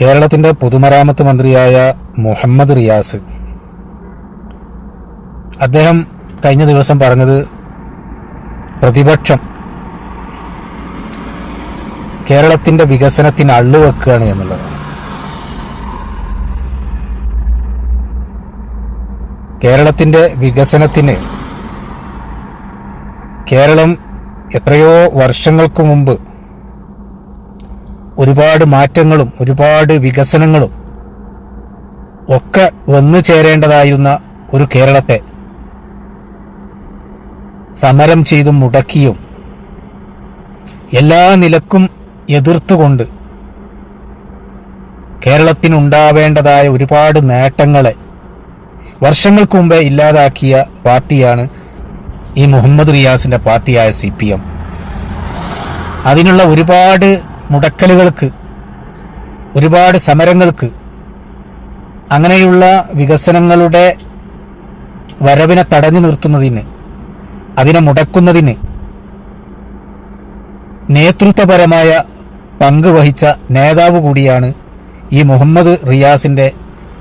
കേരളത്തിന്റെ പൊതുമരാമത്ത് മന്ത്രിയായ മുഹമ്മദ് റിയാസ്. അദ്ദേഹം കഴിഞ്ഞ ദിവസം പറഞ്ഞത് പ്രതിപക്ഷം കേരളത്തിന്റെ വികസനത്തിന് അള്ളുവെക്കുകയാണ് എന്നുള്ളതാണ്. കേരളത്തിന്റെ വികസനത്തിന് കേരളം എത്രയോ വർഷങ്ങൾക്ക് മുമ്പ് ഒരുപാട് മാറ്റങ്ങളും ഒരുപാട് വികസനങ്ങളും ഒക്കെ വന്നു ചേരേണ്ടതായിരുന്ന ഒരു കേരളത്തെ സമരം ചെയ്തും മുടക്കിയും എല്ലാ നിലക്കും എതിർത്തുകൊണ്ട് കേരളത്തിനുണ്ടാവേണ്ടതായ ഒരുപാട് നേട്ടങ്ങളെ വർഷങ്ങൾക്ക് മുമ്പേ ഇല്ലാതാക്കിയ പാർട്ടിയാണ് ഈ മുഹമ്മദ് റിയാസിന്റെ പാർട്ടിയായ സി പി എം. അതിനുള്ള ഒരുപാട് മുടക്കലുകൾക്ക് ഒരുപാട് സമരങ്ങൾക്ക് അങ്ങനെയുള്ള വികസനങ്ങളുടെ വരവിനെ തടഞ്ഞു നിർത്തുന്നതിന് അതിനെ മുടക്കുന്നതിന് നേതൃത്വപരമായ പങ്ക് വഹിച്ച നേതാവ് കൂടിയാണ് ഈ മുഹമ്മദ് റിയാസിന്റെ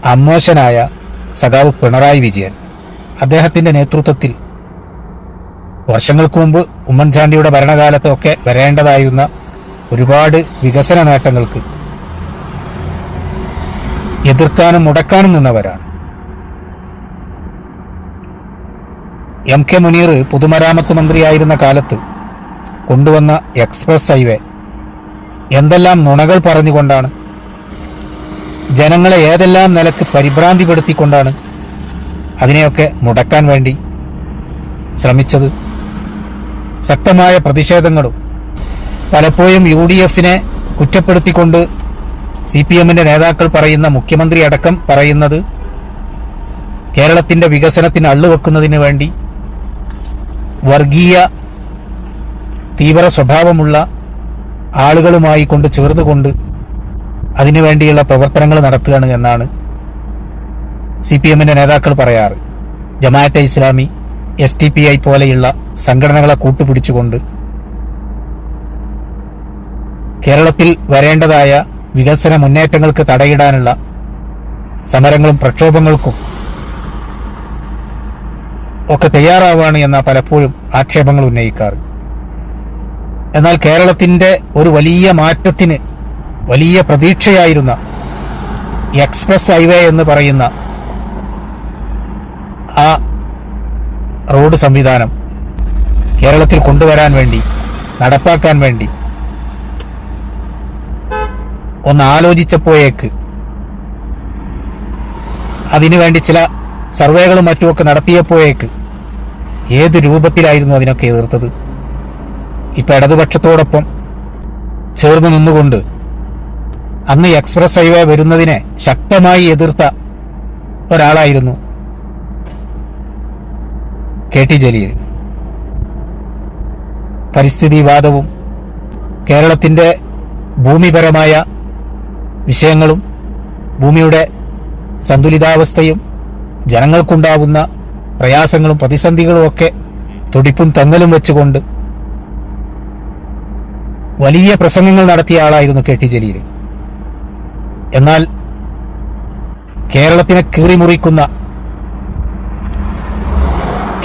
അമ്മോശനായ സഖാവ് പിണറായി വിജയൻ. അദ്ദേഹത്തിന്റെ നേതൃത്വത്തിൽ വർഷങ്ങൾക്ക് മുമ്പ് ഉമ്മൻചാണ്ടിയുടെ ഭരണകാലത്തൊക്കെ വരേണ്ടതായിരുന്ന ഒരുപാട് വികസന നേട്ടങ്ങൾക്ക് എതിർക്കാനും മുടക്കാനും നിന്നവരാണ്. എം കെ മുനീർ പൊതുമരാമത്ത് മന്ത്രിയായിരുന്ന കാലത്ത് കൊണ്ടുവന്ന എക്സ്പ്രസ് ഹൈവേ എന്തെല്ലാം നുണകൾ പറഞ്ഞുകൊണ്ടാണ് ജനങ്ങളെ ഏതെല്ലാം നിലയ്ക്ക് പരിഭ്രാന്തിപ്പെടുത്തിക്കൊണ്ടാണ് അതിനെയൊക്കെ മുടക്കാൻ വേണ്ടി ശ്രമിച്ചത്. ശക്തമായ പ്രതിഷേധങ്ങളും പലപ്പോഴും യു ഡി എഫിനെ കുറ്റപ്പെടുത്തിക്കൊണ്ട് സി പി എമ്മിന്റെ നേതാക്കൾ പറയുന്ന മുഖ്യമന്ത്രി അടക്കം പറയുന്നത് കേരളത്തിന്റെ വികസനത്തിന് അള്ളുവെക്കുന്നതിന് വേണ്ടി വർഗീയ തീവ്ര സ്വഭാവമുള്ള ആളുകളുമായി കൊണ്ട് ചേർന്നുകൊണ്ട് അതിനുവേണ്ടിയുള്ള പ്രവർത്തനങ്ങൾ നടത്തുകയാണ് എന്നാണ് സി പി എമ്മിന്റെ നേതാക്കൾ പറയാറ്. Jamaat e Islami S D P I പോലെയുള്ള സംഘടനകളെ കൂട്ടുപിടിച്ചുകൊണ്ട് കേരളത്തിൽ വരേണ്ടതായ വികസന മുന്നേറ്റങ്ങൾക്ക് തടയിടാനുള്ള സമരങ്ങളും പ്രക്ഷോഭങ്ങൾക്കും ഒക്കെ തയ്യാറാവാണ് എന്ന പലപ്പോഴും ആക്ഷേപങ്ങൾ ഉന്നയിക്കാറ്. എന്നാൽ കേരളത്തിന്റെ ഒരു വലിയ മാറ്റത്തിന് വലിയ പ്രതീക്ഷയായിരുന്ന എക്സ്പ്രസ് ഹൈവേ എന്ന് പറയുന്ന ആ റോഡ് സംവിധാനം കേരളത്തിൽ കൊണ്ടുവരാൻ വേണ്ടി നടപ്പാക്കാൻ വേണ്ടി ഒന്ന് ആലോചിച്ചപ്പോഴേക്ക് അതിനുവേണ്ടി ചില സർവേകളും മറ്റുമൊക്കെ നടത്തിയപ്പോഴേക്ക് ഏത് രൂപത്തിലായിരുന്നു അതിനൊക്കെ എതിർത്തത്? ഇപ്പൊ ഇടതുപക്ഷത്തോടൊപ്പം ചേർന്ന് നിന്നുകൊണ്ട് അന്ന് എക്സ്പ്രസ് ഹൈവേ വരുന്നതിനെ ശക്തമായി എതിർത്ത ഒരാളായിരുന്നു കെ ടി ജലീൽ. പരിസ്ഥിതിവാദവും കേരളത്തിന്റെ ഭൂമിപരമായ വിഷയങ്ങളും ഭൂമിയുടെ സന്തുലിതാവസ്ഥയും ജനങ്ങൾക്കുണ്ടാകുന്ന പ്രയാസങ്ങളും പ്രതിസന്ധികളും ഒക്കെ തുടിപ്പും തങ്ങലും വെച്ചുകൊണ്ട് വലിയ പ്രസംഗങ്ങൾ നടത്തിയ ആളായിരുന്നു കെ ടി ജലീൽ എന്നാൽ കേരളത്തിനെ കീറിമുറിക്കുന്ന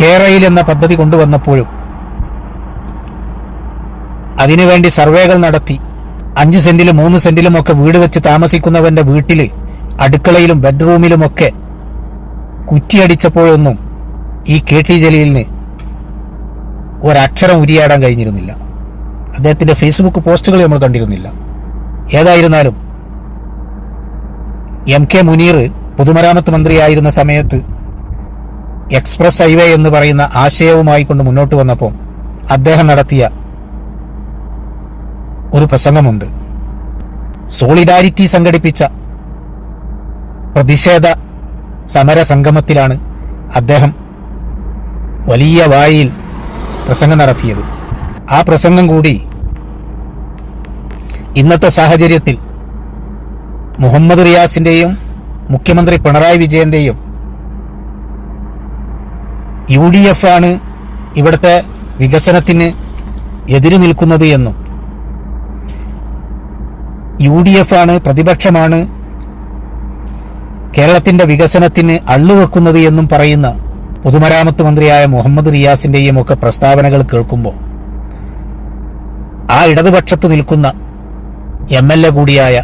കേരയിൽ എന്ന പദ്ധതി കൊണ്ടുവന്നപ്പോഴും അതിനുവേണ്ടി സർവേകൾ നടത്തി അഞ്ച് സെന്റിലും മൂന്ന് സെന്റിലും ഒക്കെ വീട് വെച്ച് താമസിക്കുന്നവന്റെ വീട്ടിൽ അടുക്കളയിലും ബെഡ്റൂമിലുമൊക്കെ കുറ്റിയടിച്ചപ്പോഴൊന്നും ഈ കെ ടി ജലീലിന് ഒരക്ഷരം ഉരിയാടാൻ കഴിഞ്ഞിരുന്നില്ല. അദ്ദേഹത്തിന്റെ ഫേസ്ബുക്ക് പോസ്റ്റുകൾ നമ്മൾ കണ്ടിരുന്നില്ല. ഏതായിരുന്നാലും എം കെ മുനീർ പൊതുമരാമത്ത് മന്ത്രിയായിരുന്ന സമയത്ത് എക്സ്പ്രസ് ഹൈവേ എന്ന് പറയുന്ന ആശയവുമായി കൊണ്ട് മുന്നോട്ട് വന്നപ്പോൾ അദ്ദേഹം നടത്തിയ ഒരു പ്രസംഗമുണ്ട്. സോളിഡാരിറ്റി സംഘടിപ്പിച്ച പ്രതിഷേധ സമര സംഗമത്തിലാണ് അദ്ദേഹം വലിയ വായിൽ പ്രസംഗം നടത്തിയത്. ആ പ്രസംഗം കൂടി ഇന്നത്തെ സാഹചര്യത്തിൽ മുഹമ്മദ് റിയാസിന്റെയും മുഖ്യമന്ത്രി പിണറായി വിജയന്റെയും യു ഡി എഫ് ആണ് ഇവിടുത്തെ വികസനത്തിന് എതിര് നിൽക്കുന്നത് എന്നും യു ഡി എഫ് ആണ് പ്രതിപക്ഷമാണ്. കേരളത്തിന്റെ വികസനത്തിന് അള്ളുവെക്കുന്നത് എന്നും പറയുന്ന പൊതുമരാമത്ത് മന്ത്രിയായ മുഹമ്മദ് റിയാസിന്റെയും ഒക്കെ പ്രസ്താവനകൾ കേൾക്കുമ്പോൾ ആ ഇടതുപക്ഷത്ത് നിൽക്കുന്ന എം എൽ എ കൂടിയായ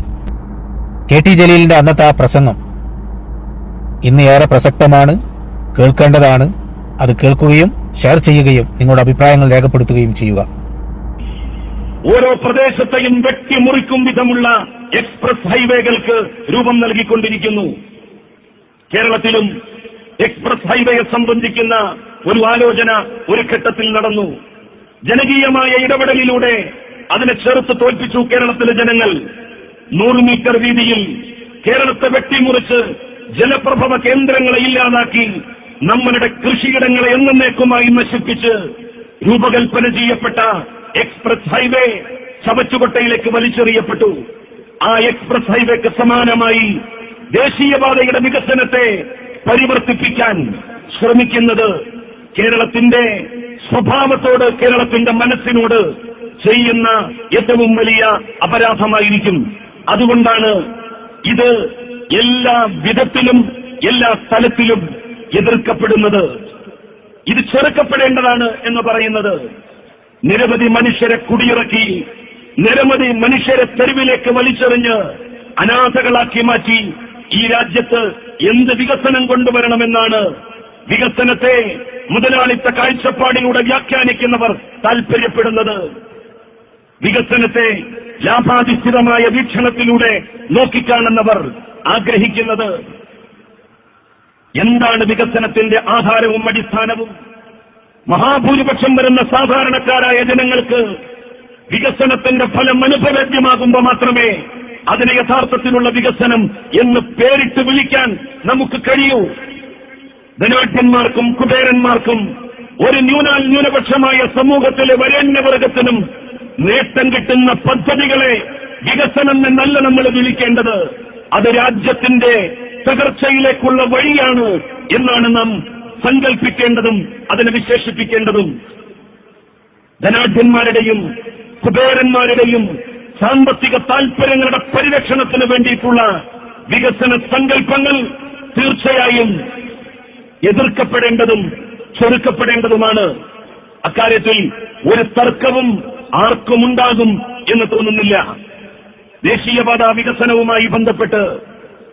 കെ ടി ജലീലിന്റെ അന്നത്തെ ആ പ്രസംഗം ഇന്ന് ഏറെ പ്രസക്തമാണ് കേൾക്കേണ്ടതാണ്. അത് കേൾക്കുകയും ഷെയർ ചെയ്യുകയും നിങ്ങളുടെ അഭിപ്രായങ്ങൾ രേഖപ്പെടുത്തുകയും ചെയ്യുക. ഓരോ പ്രദേശത്തെയും വെട്ടിമുറിക്കും വിധമുള്ള എക്സ്പ്രസ് ഹൈവേകൾക്ക് രൂപം നൽകിക്കൊണ്ടിരിക്കുന്നു. കേരളത്തിലും എക്സ്പ്രസ് ഹൈവേയെ സംബന്ധിക്കുന്ന ഒരു ആലോചന ഒരു ഘട്ടത്തിൽ നടന്നു. ജനകീയമായ ഇടപെടലിലൂടെ അതിനെ ചെറുത്ത് തോൽപ്പിച്ചു കേരളത്തിലെ ജനങ്ങൾ. നൂറ് മീറ്റർ വീതിയിൽ കേരളത്തെ വെട്ടിമുറിച്ച് ജലപ്രഭവ കേന്ദ്രങ്ങളെ ഇല്ലാതാക്കി നമ്മളുടെ കൃഷിയിടങ്ങളെ എന്നേക്കുമായി നശിപ്പിച്ച് രൂപകൽപ്പന ചെയ്യപ്പെട്ട എക്സ്പ്രസ് ഹൈവേ ചവച്ചുകൊട്ടയിലേക്ക് വലിച്ചെറിയപ്പെട്ടു. ആ എക്സ്പ്രസ് ഹൈവേക്ക് സമാനമായി ദേശീയപാതയുടെ വികസനത്തെ പരിവർത്തിപ്പിക്കാൻ ശ്രമിക്കുന്നത് കേരളത്തിന്റെ സ്വഭാവത്തോട് കേരളത്തിന്റെ മനസ്സിനോട് ചെയ്യുന്ന ഏറ്റവും വലിയ അപരാധമായിരിക്കും. അതുകൊണ്ടാണ് ഇത് എല്ലാ വിധത്തിലും എല്ലാ സ്ഥലത്തിലും എതിർക്കപ്പെടുന്നത്. ഇത് ചെറുക്കപ്പെടേണ്ടതാണ് എന്ന് പറയുന്നത്. നിരവധി മനുഷ്യരെ കുടിയിറക്കി നിരവധി മനുഷ്യരെ തെരുവിലേക്ക് വലിച്ചെറിഞ്ഞ് അനാഥകളാക്കി മാറ്റി ഈ രാജ്യത്ത് എന്ത് വികസനം കൊണ്ടുവരണമെന്നാണ് വികസനത്തെ മുതലാളിത്ത കാഴ്ചപ്പാടിലൂടെ വ്യാഖ്യാനിക്കുന്നവർ താൽപര്യപ്പെടുന്നത്. വികസനത്തെ ലാഭാധിഷ്ഠിതമായ വീക്ഷണത്തിലൂടെ നോക്കിക്കാണുന്നവർ ആഗ്രഹിക്കുന്നത്. എന്താണ് വികസനത്തിന്റെ ആധാരവും അടിസ്ഥാനവും? മഹാഭൂരിപക്ഷം വരുന്ന സാധാരണക്കാരായ ജനങ്ങൾക്ക് വികസനത്തിന്റെ ഫലം അനുഭവേദ്യമാകുമ്പോൾ മാത്രമേ അതിനെ യഥാർത്ഥത്തിലുള്ള വികസനം എന്ന് പേരിട്ട് വിളിക്കാൻ നമുക്ക് കഴിയൂ. ധനാഠ്യന്മാർക്കും കുബേരന്മാർക്കും ഒരു ന്യൂനാൽ ന്യൂനപക്ഷമായ സമൂഹത്തിലെ വരേണ്യവർഗത്തിനും നേട്ടം കിട്ടുന്ന പദ്ധതികളെ വികസനം എന്നല്ല നമ്മൾ വിളിക്കേണ്ടത്. അത് രാജ്യത്തിന്റെ തകർച്ചയിലേക്കുള്ള വഴിയാണ് എന്നാണ് നാം സങ്കല്പിക്കേണ്ടതും അതിനെ വിശേഷിപ്പിക്കേണ്ടതും ധനാഢ്യന്മാരുടെയും കുബേരന്മാരുടെയും സാമ്പത്തിക താൽപര്യങ്ങളുടെ പരിരക്ഷണത്തിന് വേണ്ടിയിട്ടുള്ള വികസന സങ്കല്പങ്ങൾ തീർച്ചയായും എതിർക്കപ്പെടേണ്ടതും ചെറുക്കപ്പെടേണ്ടതുമാണ്. അക്കാര്യത്തിൽ ഒരു തർക്കവും ആർക്കുമുണ്ടാകും എന്ന് തോന്നുന്നില്ല. ദേശീയപാത വികസനവുമായി ബന്ധപ്പെട്ട്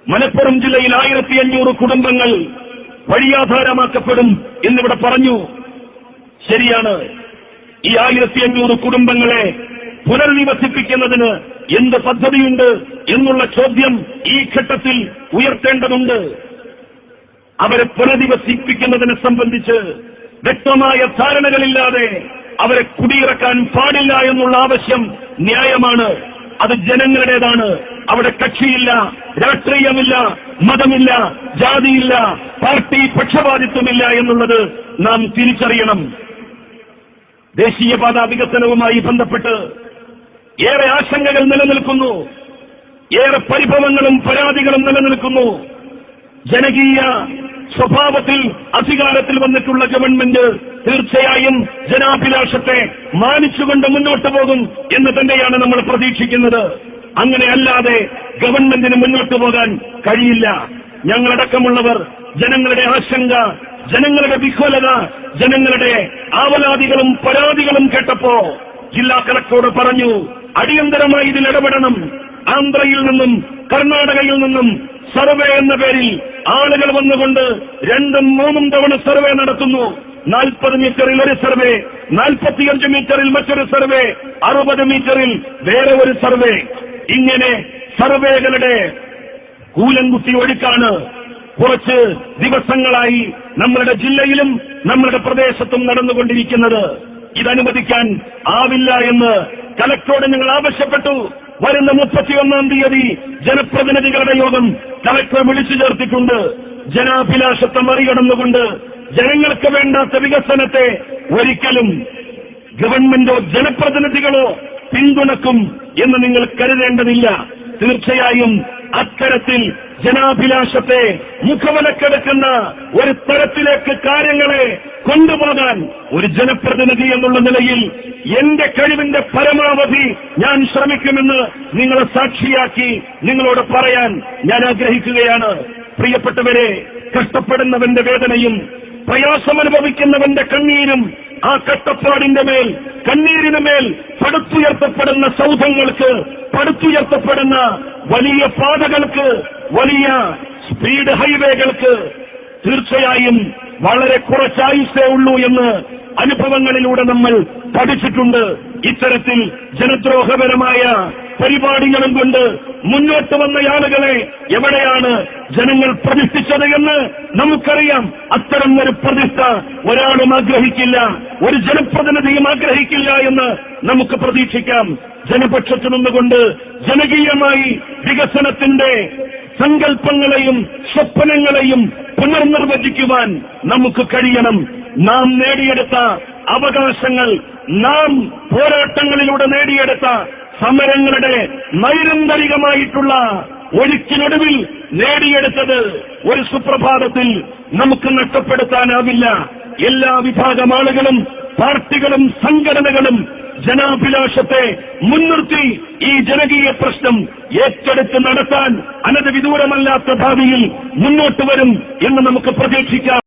മലപ്പുറം ജില്ലയിൽ ആയിരത്തി അഞ്ഞൂറ് കുടുംബങ്ങൾ വഴിയാധാരമാക്കപ്പെടും എന്നിവിടെ പറഞ്ഞു. ശരിയാണ്. ഈ ആയിരത്തി അഞ്ഞൂറ് കുടുംബങ്ങളെ പുനർനിവസിപ്പിക്കുന്നതിന് എന്ത് പദ്ധതിയുണ്ട് എന്നുള്ള ചോദ്യം ഈ ഘട്ടത്തിൽ ഉയർത്തേണ്ടതുണ്ട്. അവരെ പുനരധിവസിപ്പിക്കുന്നതിനെ സംബന്ധിച്ച് വ്യക്തമായ ധാരണകളില്ലാതെ അവരെ കുടിയിറക്കാൻ പാടില്ല എന്നുള്ള ആവശ്യം ന്യായമാണ്. അത് ജനങ്ങളുടേതാണ്. അവിടെ കക്ഷിയില്ല. രാഷ്ട്രീയമില്ല മതമില്ല ജാതിയില്ല പാർട്ടി പക്ഷപാതിത്വമില്ല എന്നുള്ളത് നാം തിരിച്ചറിയണം. ദേശീയപാത വികസനവുമായി ബന്ധപ്പെട്ട് ഏറെ ആശങ്കകൾ നിലനിൽക്കുന്നു. ഏറെ പരിഭവങ്ങളും പരാതികളും നിലനിൽക്കുന്നു. ജനകീയ സ്വഭാവത്തിൽ അധികാരത്തിൽ വന്നിട്ടുള്ള ഗവൺമെന്റ് തീർച്ചയായും ജനാഭിലാഷത്തെ മാനിച്ചുകൊണ്ട് മുന്നോട്ട് പോകും എന്ന് തന്നെയാണ് നമ്മൾ പ്രതീക്ഷിക്കുന്നത്. അങ്ങനെ അല്ലാതെ ഗവൺമെന്റിന് മുന്നോട്ട് പോകാൻ കഴിയില്ല. ഞങ്ങളടക്കമുള്ളവർ ജനങ്ങളുടെ ആശങ്ക ജനങ്ങളുടെ വിഹ്വലത ജനങ്ങളുടെ ആവലാതികളും പരാതികളും കേട്ടപ്പോ ജില്ലാ കളക്ടറോട് പറഞ്ഞു അടിയന്തരമായി ഇതിൽ ഇടപെടണം. ആന്ധ്രയിൽ നിന്നും കർണാടകയിൽ നിന്നും സർവേ എന്ന പേരിൽ ആളുകൾ വന്നുകൊണ്ട് രണ്ടും മൂന്നും തവണ സർവേ നടത്തുന്നു. നാൽപ്പത് മീറ്ററിൽ ഒരു സർവേ നാൽപ്പത്തിയഞ്ച് മീറ്ററിൽ മറ്റൊരു സർവേ അറുപത് മീറ്ററിൽ വേറെ ഒരു സർവേ. ഇങ്ങനെ സർവേകളുടെ കൂലൻകുത്തി ഒഴുക്കാണ്. കുറച്ച് ദിവസങ്ങളായി നമ്മളുടെ ജില്ലയിലും നമ്മളുടെ പ്രദേശത്തും നടന്നുകൊണ്ടിരിക്കുന്നത്. ഇതനുവദിക്കാൻ ആവില്ല എന്ന് കലക്ടറോട് ഞങ്ങൾ ആവശ്യപ്പെട്ടു. വരുന്ന മുപ്പത്തിയൊന്നാം തീയതി ജനപ്രതിനിധികളുടെ യോഗം കലക്ടർ വിളിച്ചു ചേർത്തിട്ടുണ്ട്. ജനാഭിലാഷത്തെ മറികടന്നുകൊണ്ട് ജനങ്ങൾക്ക് വേണ്ടാത്ത വികസനത്തെ ഒരിക്കലും ഗവൺമെന്റോ ജനപ്രതിനിധികളോ പിന്തുണക്കും എന്ന് നിങ്ങൾ കരുതേണ്ടതില്ല. തീർച്ചയായും അത്തരത്തിൽ ജനാഭിലാഷത്തെ മുഖവലക്കെടുക്കുന്ന ഒരു തരത്തിലേക്ക് കാര്യങ്ങളെ കൊണ്ടുപോകാൻ ഒരു ജനപ്രതിനിധി എന്നുള്ള നിലയിൽ എന്റെ കഴിവിന്റെ പരമാവധി ഞാൻ ശ്രമിക്കുമെന്ന് നിങ്ങളെ സാക്ഷിയാക്കി നിങ്ങളോട് പറയാൻ ഞാൻ ആഗ്രഹിക്കുകയാണ്. പ്രിയപ്പെട്ടവരെ കഷ്ടപ്പെടുന്നവന്റെ വേദനയും പ്രയാസമനുഭവിക്കുന്നവന്റെ കണ്ണീരും ആ കട്ടപ്പാടിന്റെ മേൽ കണ്ണീരിന് മേൽ പടുത്തുയർത്തപ്പെടുന്ന സൗധങ്ങൾക്ക് പടുത്തുയർത്തപ്പെടുന്ന വലിയ പാതകൾക്ക് വലിയ സ്പീഡ് ഹൈവേകൾക്ക് തീർച്ചയായും വളരെ കുറച്ചായുസേ ഉള്ളൂ എന്ന് അനുഭവങ്ങളിലൂടെ നമ്മൾ പഠിച്ചിട്ടുണ്ട്. ഇത്തരത്തിൽ ജനദ്രോഹപരമായ പരിപാടികളും കൊണ്ട് മുന്നോട്ട് വന്ന ആളുകളെ എവിടെയാണ് ജനങ്ങൾ പ്രതിഷ്ഠിച്ചത് എന്ന് നമുക്കറിയാം. അത്തരം ഒരു പ്രതിഷ്ഠ ഒരാളും ആഗ്രഹിക്കില്ല ഒരു ജനപ്രതിനിധിയും ആഗ്രഹിക്കില്ല എന്ന് നമുക്ക് പ്രതീക്ഷിക്കാം. ജനപക്ഷത്ത് നിന്നുകൊണ്ട് ജനകീയമായി വികസനത്തിന്റെ സങ്കല്പങ്ങളെയും സ്വപ്നങ്ങളെയും പുനർനിർവചിക്കുവാൻ നമുക്ക് കഴിയണം. നാം നേടിയെടുത്ത അവകാശങ്ങൾ നാം പോരാട്ടങ്ങളിലൂടെ നേടിയെടുത്ത സമരങ്ങളുടെ നൈരന്തരികമായിട്ടുള്ള ഒഴുക്കിനൊടുവിൽ നേടിയെടുത്തത് ഒരു സുപ്രഭാതത്തിൽ നമുക്ക് നഷ്ടപ്പെടുത്താനാവില്ല. എല്ലാ വിഭാഗം ആളുകളും പാർട്ടികളും സംഘടനകളും ജനാഭിലാഷത്തെ മുൻനിർത്തി ഈ ജനകീയ പ്രശ്നം ഏറ്റെടുത്ത് നടത്താൻ അനധിവിദൂരമല്ലാത്ത ഭാവിയിൽ മുന്നോട്ട് വരും എന്ന് നമുക്ക് പ്രതീക്ഷിക്കാം.